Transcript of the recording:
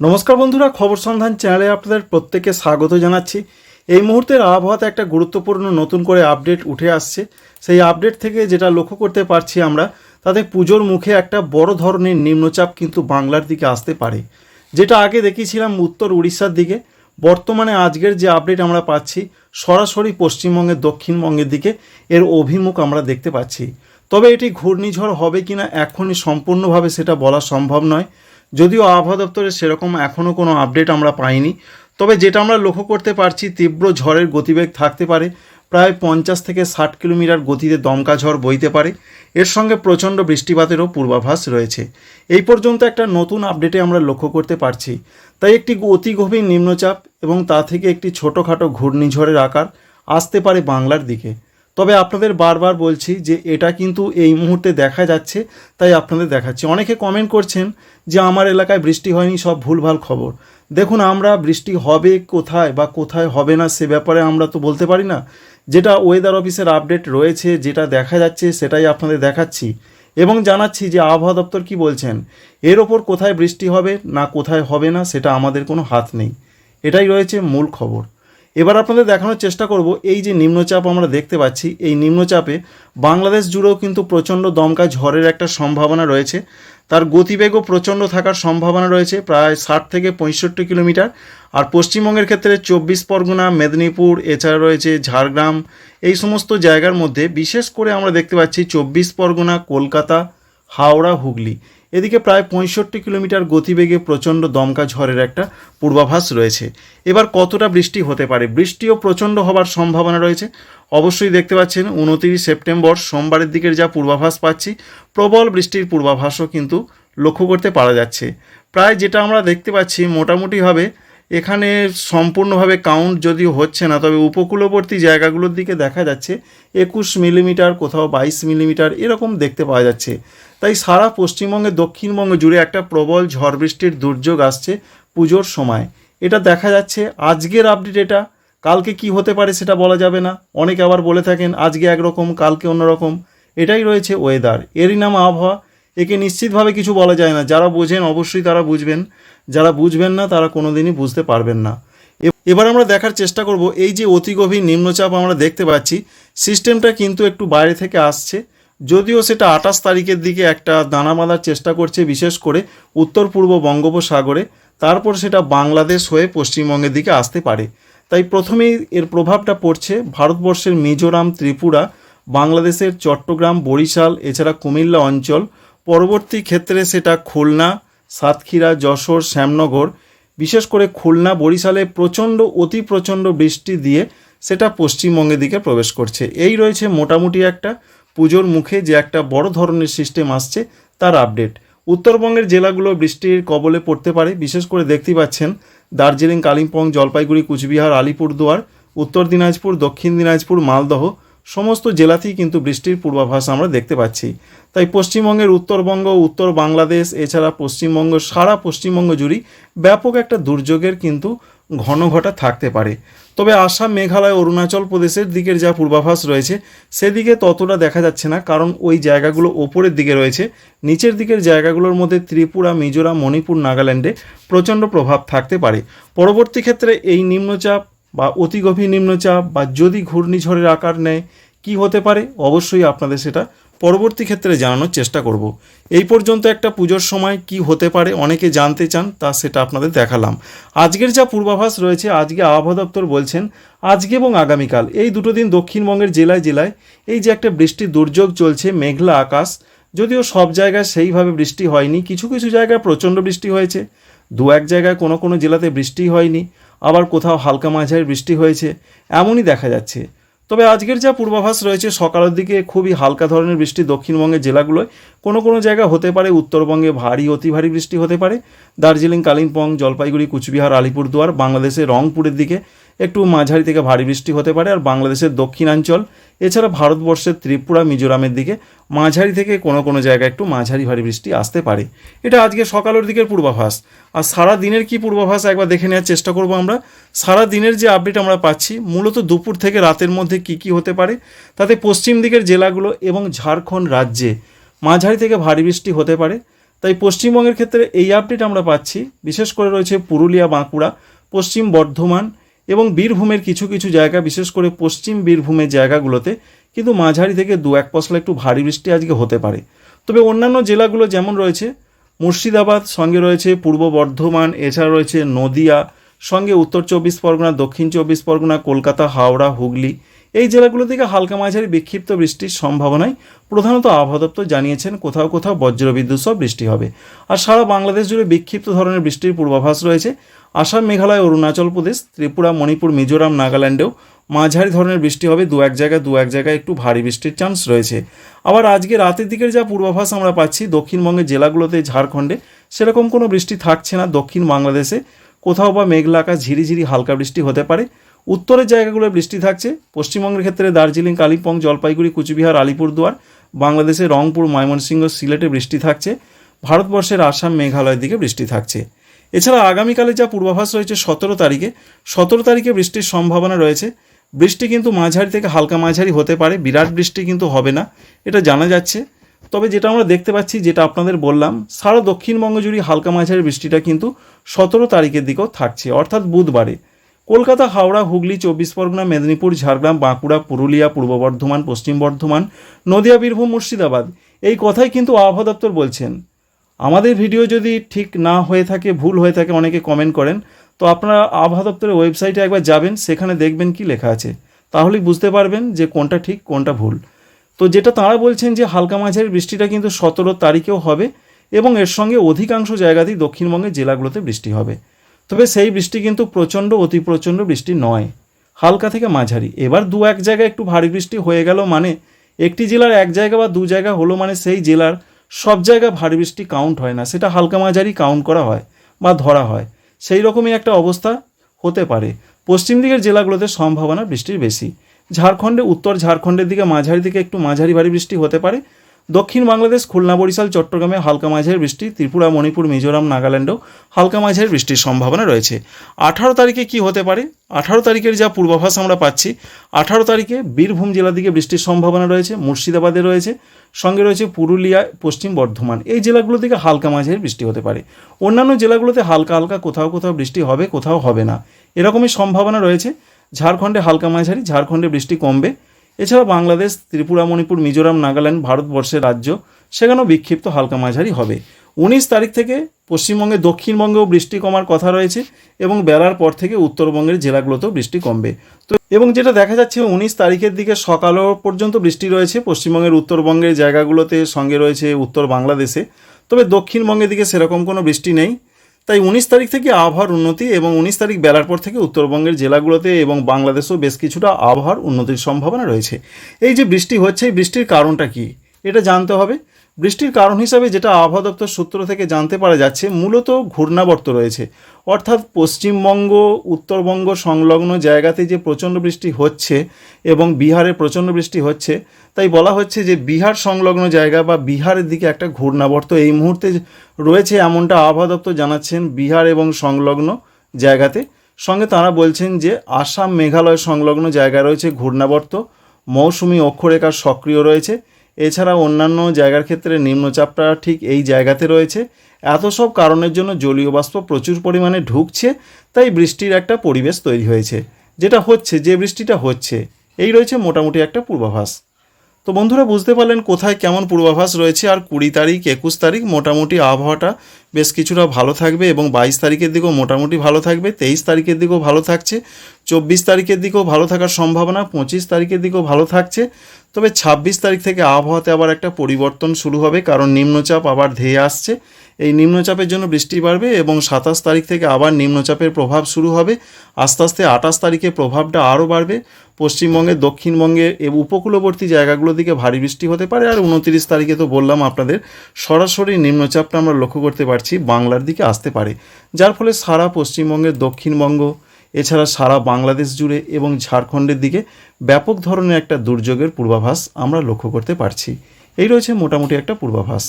নমস্কার বন্ধুরা, খবর সন্ধান চ্যানেলে আপনাদের প্রত্যেককে স্বাগত জানাচ্ছি। এই মুহূর্তের আবহাওয়াতে একটা গুরুত্বপূর্ণ নতুন করে আপডেট উঠে আসছে। সেই আপডেট থেকে যেটা লক্ষ্য করতে পারছি আমরা, তাতে পুজোর মুখে একটা বড় ধরনের নিম্নচাপ কিন্তু বাংলার দিকে আসতে পারে। যেটা আগে দেখিয়েছিলাম উত্তর উড়িষ্যার দিকে, বর্তমানে আজকের যে আপডেট আমরা পাচ্ছি, সরাসরি পশ্চিমবঙ্গের দক্ষিণবঙ্গের দিকে, এর অভিমুখ আমরা দেখতে পাচ্ছি। তবে এটি ঘূর্ণিঝড় হবে কিনা এখনই সম্পূর্ণভাবে সেটা বলা সম্ভব নয়। যদিও আবহাওয়া দপ্তরের সেরকম এখনও কোনো আপডেট আমরা পাইনি, তবে যেটা আমরা লক্ষ্য করতে পারছি তীব্র ঝড়ের গতিবেগ থাকতে পারে, প্রায় পঞ্চাশ থেকে ষাট কিলোমিটার গতিতে দমকা ঝড় বইতে পারে, এর সঙ্গে প্রচণ্ড বৃষ্টিপাতেরও পূর্বাভাস রয়েছে। এই পর্যন্ত একটা নতুন আপডেটে আমরা লক্ষ্য করতে পারছি। তাই একটি অতি গভীর নিম্নচাপ এবং তা থেকে একটি ছোটোখাটো ঘূর্ণিঝড়ের আকার আসতে পারে বাংলার দিকে। তবে আপনাদের বারবার বলছি যে এটা কিন্তু এই মুহূর্তে দেখা যাচ্ছে, তাই আপনাদের দেখাচ্ছি। অনেকে কমেন্ট করছেন যে আমার এলাকায় বৃষ্টি হয়নি, সব ভুলভাল খবর। দেখুন, আমরা বৃষ্টি হবে কোথায় বা কোথায় হবে না সে ব্যাপারে আমরা তো বলতে পারি না। যেটা ওয়েদার অফিসের আপডেট রয়েছে, যেটা দেখা যাচ্ছে, সেটাই আপনাদের দেখাচ্ছি। এবং জানাচ্ছি যে আবহাওয়া দপ্তর কি বলছেন, এর ওপর কোথায় বৃষ্টি হবে না কোথায় হবে না, সেটা আমাদের কোনো হাত নেই। এটাই রয়েছে মূল খবর। এবার আপনাদের দেখানোর চেষ্টা করব এই যে নিম্নচাপ আমরা দেখতে পাচ্ছি, এই নিম্নচাপে বাংলাদেশ জুড়েও কিন্তু প্রচণ্ড দমকা ঝড়ের একটা সম্ভাবনা রয়েছে। তার গতিবেগও প্রচণ্ড থাকার সম্ভাবনা রয়েছে, প্রায় ষাট থেকে পঁয়ষট্টি কিলোমিটার। আর পশ্চিমবঙ্গের ক্ষেত্রে চব্বিশ পরগনা, মেদিনীপুর, এছাড়া রয়েছে ঝাড়গ্রাম, এই সমস্ত জায়গার মধ্যে বিশেষ করে আমরা দেখতে পাচ্ছি চব্বিশ পরগনা, কলকাতা, হাওড়া, হুগলি। এদিকে প্রায় পঁয়ষট্টি কিলোমিটার গতিবেগে প্রচণ্ড দমকা ঝড়ের একটা পূর্বাভাস রয়েছে। এবার কতটা বৃষ্টি হতে পারে? বৃষ্টিও প্রচণ্ড হবার সম্ভাবনা রয়েছে। অবশ্যই দেখতে পাচ্ছেন, উনতিরিশ সেপ্টেম্বর সোমবারের দিকের যা পূর্বাভাস পাচ্ছি, প্রবল বৃষ্টির পূর্বাভাসও কিন্তু লক্ষ্য করতে পারা যাচ্ছে। প্রায় যেটা আমরা দেখতে পাচ্ছি, মোটামুটিভাবে এখানে সম্পূর্ণভাবে কাউন্ট যদিও হচ্ছে না, তবে উপকূলবর্তী জায়গাগুলোর দিকে দেখা যাচ্ছে, একুশ মিলিমিটার কোথাও বাইশ মিলিমিটার এরকম দেখতে পাওয়া যাচ্ছে। তাই সারা পশ্চিমবঙ্গে, দক্ষিণবঙ্গ জুড়ে একটা প্রবল ঝড় বৃষ্টির দুর্যোগ আসছে পুজোর সময়। এটা দেখা যাচ্ছে, আজকের আপডেট এটা, কালকে কি হতে পারে সেটা বলা যাবে না। অনেকে আবার বলে থাকেন, আজকে একরকম, কালকে অন্যরকম। এটাই রয়েছে ওয়েদার এরই নাম আবহাওয়া। একে নিশ্চিতভাবে কিছু বলা যায় না। যারা বোঝেন অবশ্যই তারা বুঝবেন। যারা বুঝবেন না, তারা কোনোদিনই বুঝতে পারবেন না। এবার আমরা দেখার চেষ্টা করব, এই যে অতি গভীর নিম্নচাপ আমরা দেখতে পাচ্ছি, সিস্টেমটা কিন্তু একটু বাইরে থেকে আসছে। যদিও সেটা আঠাশ তারিখের দিকে একটা দানা বাঁধার চেষ্টা করছে, বিশেষ করে উত্তর পূর্ব বঙ্গোপসাগরে। তারপর সেটা বাংলাদেশ হয়ে পশ্চিমবঙ্গের দিকে আসতে পারে। তাই প্রথমেই এর প্রভাবটা পড়ছে ভারতবর্ষের মিজোরাম, ত্রিপুরা, বাংলাদেশের চট্টগ্রাম, বরিশাল, এছাড়া কুমিল্লা অঞ্চল পরবর্তী ক্ষেত্রে সেটা খুলনা, সাতক্ষীরা, যশোর, শ্যামনগর, বিশেষ করে খুলনা, বরিশালে প্রচণ্ড, অতি প্রচণ্ড বৃষ্টি দিয়ে সেটা পশ্চিমবঙ্গের দিকে প্রবেশ করছে। এই রয়েছে মোটামুটি একটা পুজোর মুখে যে একটা বড় ধরনের সিস্টেম আসছে, তার আপডেট। উত্তরবঙ্গের জেলাগুলো বৃষ্টির কবলে পড়তে পারে। বিশেষ করে দেখতে পাচ্ছেন দার্জিলিং, কালিম্পং, জলপাইগুড়ি, কুচবিহার, আলিপুরদুয়ার, উত্তর দিনাজপুর, দক্ষিণ দিনাজপুর, মালদহ সমস্ত জেলাতেই কিন্তু বৃষ্টির পূর্বাভাস আমরা দেখতে পাচ্ছি। তাই পশ্চিমবঙ্গের উত্তরবঙ্গ, উত্তর বাংলাদেশ, এছাড়া পশ্চিমবঙ্গ, সারা পশ্চিমবঙ্গ জুড়েই ব্যাপক একটা দুর্যোগের কিন্তু ঘন ঘটা থাকতে পারে। তবে আসাম, মেঘালয়, অরুণাচল প্রদেশের দিকের যা পূর্বাভাস রয়েছে, সেদিকে ততটা দেখা যাচ্ছে না, কারণ ওই জায়গাগুলো ওপরের দিকে রয়েছে। নিচের দিকের জায়গাগুলোর মধ্যে ত্রিপুরা, মিজোরাম, মণিপুর, নাগাল্যান্ডে প্রচণ্ড প্রভাব থাকতে পারে। পরবর্তী ক্ষেত্রে এই নিম্নচাপ বা অতি গভীর নিম্নচাপ বা যদি ঘূর্ণিঝড়ের আকার নেয়, কি হতে পারে? অবশ্যই আপনাদের সেটা পরবর্তী ক্ষেত্রে জানানোর চেষ্টা করব। এই পর্যন্ত একটা পুজোর সময় কি হতে পারে, অনেকে জানতে চান, তা সেটা আপনাদের দেখালাম। আজকের যা পূর্বাভাস রয়েছে, আজকে আবহাওয়া দপ্তর বলছেন, আজকে এবং আগামীকাল, এই দুটো দিন দক্ষিণবঙ্গের জেলায় জেলায় এই যে একটা বৃষ্টির দুর্যোগ চলছে, মেঘলা আকাশ, যদিও সব জায়গায় সেইভাবে বৃষ্টি হয়নি, কিছু কিছু জায়গায় প্রচণ্ড বৃষ্টি হয়েছে দু এক জায়গায় কোনো কোনো জেলাতে বৃষ্টি হয়নি আবার কোথাও হালকা মাঝারি বৃষ্টি হয়েছে, এমনই দেখা যাচ্ছে। তবে আজকের যা পূর্বাভাস রয়েছে, সকালের দিকে খুবই হালকা ধরনের বৃষ্টি দক্ষিণবঙ্গের জেলাগুলোয়। কোনো কোনো জায়গা হতে পারে, উত্তরবঙ্গে ভারী, অতি ভারী বৃষ্টি হতে পারে। দার্জিলিং, কালিম্পং, জলপাইগুড়ি, কুচবিহার, আলিপুরদুয়ার, বাংলাদেশের রংপুরের দিকে একটু মাঝারি থেকে ভারী বৃষ্টি হতে পারে আর বাংলাদেশের দক্ষিণাঞ্চল, এছাড়া ভারতবর্ষের ত্রিপুরা, মিজোরামের দিকে মাঝারি থেকে কোনো কোনো জায়গায় একটু মাঝারি ভারী বৃষ্টি আসতে পারে। এটা আজকে সকালের দিকের পূর্বাভাস। আর সারা দিনের কি পূর্বাভাস একবার দেখে নেওয়ার চেষ্টা করব আমরা? সারা দিনের যে আপডেট আমরা পাচ্ছি, মূলত দুপুর থেকে রাতের মধ্যে কি কি হতে পারে? তাতে পশ্চিম দিকের জেলাগুলো এবং ঝাড়খণ্ড রাজ্যে মাঝারি থেকে ভারী বৃষ্টি হতে পারে। তাই পশ্চিমবঙ্গের ক্ষেত্রে এই আপডেট আমরা পাচ্ছি। বিশেষ করে রয়েছে পুরুলিয়া, বাঁকুড়া, পশ্চিম বর্ধমান এবং বীরভূমের কিছু কিছু জায়গা, বিশেষ করে পশ্চিম বীরভূমের জায়গাগুলোতে কিন্তু মাঝারি থেকে দু এক পশলা একটু ভারী বৃষ্টি আজকে হতে পারে। তবে অন্যান্য জেলাগুলো যেমন রয়েছে, মুর্শিদাবাদ সঙ্গে রয়েছে পূর্ব বর্ধমান, এছাড়া রয়েছে নদিয়া, সঙ্গে উত্তর চব্বিশ পরগনা, দক্ষিণ চব্বিশ পরগনা, কলকাতা, হাওড়া, হুগলি এই জেলাগুলো থেকে হালকা মাঝারি বিক্ষিপ্ত বৃষ্টির সম্ভাবনায় প্রধানত আবহাওয়া দপ্তর জানিয়েছেন কোথাও কোথাও বজ্রবিদ্যুৎ সহ বৃষ্টি হবে। আর সারা বাংলাদেশ জুড়ে বিক্ষিপ্ত ধরনের বৃষ্টির পূর্বাভাস রয়েছে। আসাম, মেঘালয়, অরুণাচল প্রদেশ, ত্রিপুরা, মণিপুর, মিজোরাম, নাগাল্যান্ডেও মাঝারি ধরনের বৃষ্টি হবে। দু এক জায়গায় দু এক জায়গায় একটু ভারী বৃষ্টির চান্স রয়েছে। আবার আজকে রাতের দিকের যা পূর্বাভাস আমরা পাচ্ছি, দক্ষিণবঙ্গের জেলাগুলোতে ঝাড়খণ্ডে সেরকম কোনো বৃষ্টি থাকছে না। দক্ষিণ বাংলাদেশে কোথাও বা মেঘলা আকাশ, ঝিরিঝিরি হালকা বৃষ্টি হতে পারে। উত্তরের জায়গাগুলোয় বৃষ্টি থাকছে। পশ্চিমবঙ্গের ক্ষেত্রে দার্জিলিং, কালিম্পং, জলপাইগুড়ি, কুচবিহার, আলিপুরদুয়ার, বাংলাদেশে রংপুর, ময়মনসিংহ, সিলেটে বৃষ্টি থাকছে। ভারতবর্ষের আসাম, মেঘালয়ের দিকে বৃষ্টি থাকছে। এছাড়া আগামীকালে যা পূর্বাভাস রয়েছে সতেরো তারিখে সতেরো তারিখে বৃষ্টির সম্ভাবনা রয়েছে। বৃষ্টি কিন্তু মাঝারি থেকে হালকা মাঝারি হতে পারে, বিরাট বৃষ্টি কিন্তু হবে না, এটা জানা যাচ্ছে। তবে যেটা আমরা দেখতে পাচ্ছি, যেটা আপনাদের বললাম, সারা দক্ষিণবঙ্গ জুড়ে হালকা মাঝারি বৃষ্টিটা কিন্তু সতেরো তারিখের দিকেও থাকছে, অর্থাৎ বুধবারে। কলকাতা, হাওড়া, হুগলি, চব্বিশ পরগনা, মেদিনীপুর, ঝাড়গ্রাম, বাঁকুড়া, পুরুলিয়া, পূর্ব বর্ধমান, পশ্চিম বর্ধমান, নদিয়া, বীরভূম, মুর্শিদাবাদ। এই কথাই কিন্তু আবহাওয়া দপ্তর বলছেন। আমাদের ভিডিও যদি ঠিক না হয়ে থাকে, ভুল হয়ে থাকে, অনেকে কমেন্ট করেন, তো আপনারা আবহাওয়া দপ্তরের ওয়েবসাইটে একবার যাবেন, সেখানে দেখবেন কি লেখা আছে। তাহলেই বুঝতে পারবেন যে কোনটা ঠিক, কোনটা ভুল। তো যেটা তাঁরা বলছেন যে হালকা মাঝারি বৃষ্টিটা কিন্তু সতেরো তারিখেও হবে এবং এর সঙ্গে অধিকাংশ জায়গাতেই দক্ষিণবঙ্গের জেলাগুলোতে বৃষ্টি হবে। তবে সেই বৃষ্টি কিন্তু প্রচণ্ড, অতি প্রচণ্ড বৃষ্টি নয়। হালকা থেকে মাঝারি। এবার দু এক জায়গায় একটু ভারী বৃষ্টি হয়ে গেল মানে একটি জেলার এক জায়গা বা দু জায়গা হলো মানে সেই জেলার সব জায়গা ভারী বৃষ্টি কাউন্ট হয় না। সেটা হালকা মাঝারি কাউন্ট করা হয় বা ধরা হয়। সেই রকমই একটা অবস্থা হতে পারে। পশ্চিম দিকের জেলাগুলোতে সম্ভাবনা বৃষ্টির বেশি। ঝাড়খণ্ডে, উত্তর ঝাড়খণ্ডের দিকে মাঝারি দিকে একটু মাঝারি ভারী বৃষ্টি হতে পারে। দক্ষিণ বাংলাদেশ, খুলনা, বরিশাল, চট্টগ্রামে হালকা মাঝারি বৃষ্টি, ত্রিপুরা, মণিপুর, মিজোরাম, নাগাল্যান্ডেও হালকা মাঝারি বৃষ্টির সম্ভাবনা রয়েছে। আঠারো তারিখে কি হতে পারে? আঠারো তারিখের যা পূর্বাভাস আমরা পাচ্ছি, আঠারো তারিখে বীরভূম জেলার দিকে বৃষ্টির সম্ভাবনা রয়েছে, মুর্শিদাবাদে রয়েছে, সঙ্গে রয়েছে পুরুলিয়া, পশ্চিম বর্ধমান। এই জেলাগুলো থেকে হালকা মাঝারি বৃষ্টি হতে পারে। অন্যান্য জেলাগুলোতে হালকা হালকা, কোথাও কোথাও বৃষ্টি হবে, কোথাও হবে না। এরকমই সম্ভাবনা রয়েছে। ঝাড়খণ্ডে হালকা মাঝারি, ঝাড়খণ্ডে বৃষ্টি কমবে। এছাড়া বাংলাদেশ, ত্রিপুরা, মণিপুর, মিজোরাম, নাগাল্যান্ড ভারতবর্ষের রাজ্য, সেখানেও বিক্ষিপ্ত হালকা মাঝারি হবে। উনিশ তারিখ থেকে পশ্চিমবঙ্গে, দক্ষিণবঙ্গেও বৃষ্টি কমার কথা রয়েছে এবং বেলার পর থেকে উত্তরবঙ্গের জেলাগুলোতেও বৃষ্টি কমবে। তো, এবং যেটা দেখা যাচ্ছে, উনিশ তারিখের দিকে সকালও পর্যন্ত বৃষ্টি রয়েছে। পশ্চিমবঙ্গের উত্তরবঙ্গের জায়গাগুলোতে সঙ্গে রয়েছে উত্তর বাংলাদেশে। তবে দক্ষিণবঙ্গের দিকে সেরকম কোনো বৃষ্টি নেই। তাই উনিশ তারিখ থেকে আবহাওয়ার উন্নতি এবং উনিশ তারিখ বেলার পর থেকে উত্তরবঙ্গের জেলাগুলোতে এবং বাংলাদেশেও বেশ কিছুটা আবহাওয়ার উন্নতির সম্ভাবনা রয়েছে। এই যে বৃষ্টি হচ্ছে, এই বৃষ্টির কারণটা কি? এটা জানতে হবে। বৃষ্টির কারণ হিসাবে যেটা আবহাওয়া দপ্তর সূত্র থেকে জানতে পারা যাচ্ছে, মূলত ঘূর্ণাবর্ত রয়েছে। অর্থাৎ পশ্চিমবঙ্গ, উত্তরবঙ্গ সংলগ্ন জায়গাতে যে প্রচণ্ড বৃষ্টি হচ্ছে এবং বিহারে প্রচণ্ড বৃষ্টি হচ্ছে, তাই বলা হচ্ছে যে বিহার সংলগ্ন জায়গা বা বিহারের দিকে একটা ঘূর্ণাবর্ত এই মুহূর্তে রয়েছে এমনটা আবহাওয়া দপ্তর জানাচ্ছেন বিহার এবং সংলগ্ন জায়গাতে। সঙ্গে তারা বলছেন যে আসাম, মেঘালয় সংলগ্ন জায়গায় রয়েছে ঘূর্ণাবর্ত, মৌসুমি অক্ষরেখা সক্রিয় রয়েছে এছাড়া অন্যান্য জায়গার ক্ষেত্রে নিম্নচাপটা ঠিক এই জায়গাতে রয়েছে। এত সব কারণের জন্য জলীয় বাষ্প প্রচুর পরিমাণে ঢুকছে, তাই বৃষ্টির একটা পরিবেশ তৈরি হয়েছে। যেটা হচ্ছে, যে বৃষ্টিটা হচ্ছে, এই রয়েছে মোটামুটি একটা পূর্বাভাস। তো বন্ধুরা, বুঝতে পারলেন কোথায় কেমন পূর্বাভাস রয়েছে, আর কুড়ি তারিখ, একুশ তারিখ মোটামুটি আবহাওয়াটা বেশ কিছুটা ভালো থাকবে এবং বাইশ তারিখের দিকেও মোটামুটি ভালো থাকবে, তেইশ তারিখের দিকেও ভালো থাকছে। চব্বিশ তারিখের দিকেও ভালো থাকার সম্ভাবনা, পঁচিশ তারিখের দিকেও ভালো থাকছে। তবে ছাব্বিশ তারিখ থেকে আবহাওয়াতে আবার একটা পরিবর্তন শুরু হবে, কারণ নিম্নচাপ আবার ধেয়ে আসছে। এই নিম্নচাপের জন্য বৃষ্টি বাড়বে এবং সাতাশ তারিখ থেকে আবার নিম্নচাপের প্রভাব শুরু হবে। আস্তে আস্তে আঠাশ তারিখে প্রভাবটা আরও বাড়বে। পশ্চিমবঙ্গের দক্ষিণবঙ্গে উপকূলবর্তী জায়গাগুলোর দিকে ভারী বৃষ্টি হতে পারে। আর উনতিরিশ তারিখে তো বললাম আপনাদের, সরাসরি নিম্নচাপটা আমরা লক্ষ্য করতে পারছি, বাংলার দিকে আসতে পারে। যার ফলে সারা পশ্চিমবঙ্গের দক্ষিণবঙ্গ এছাড়া সারা বাংলাদেশ জুড়ে এবং ঝাড়খণ্ডের দিকে ব্যাপক ধরনের একটা দুর্যোগের পূর্বাভাস আমরা লক্ষ্য করতে পারছি। এই রয়েছে মোটামুটি একটা পূর্বাভাস।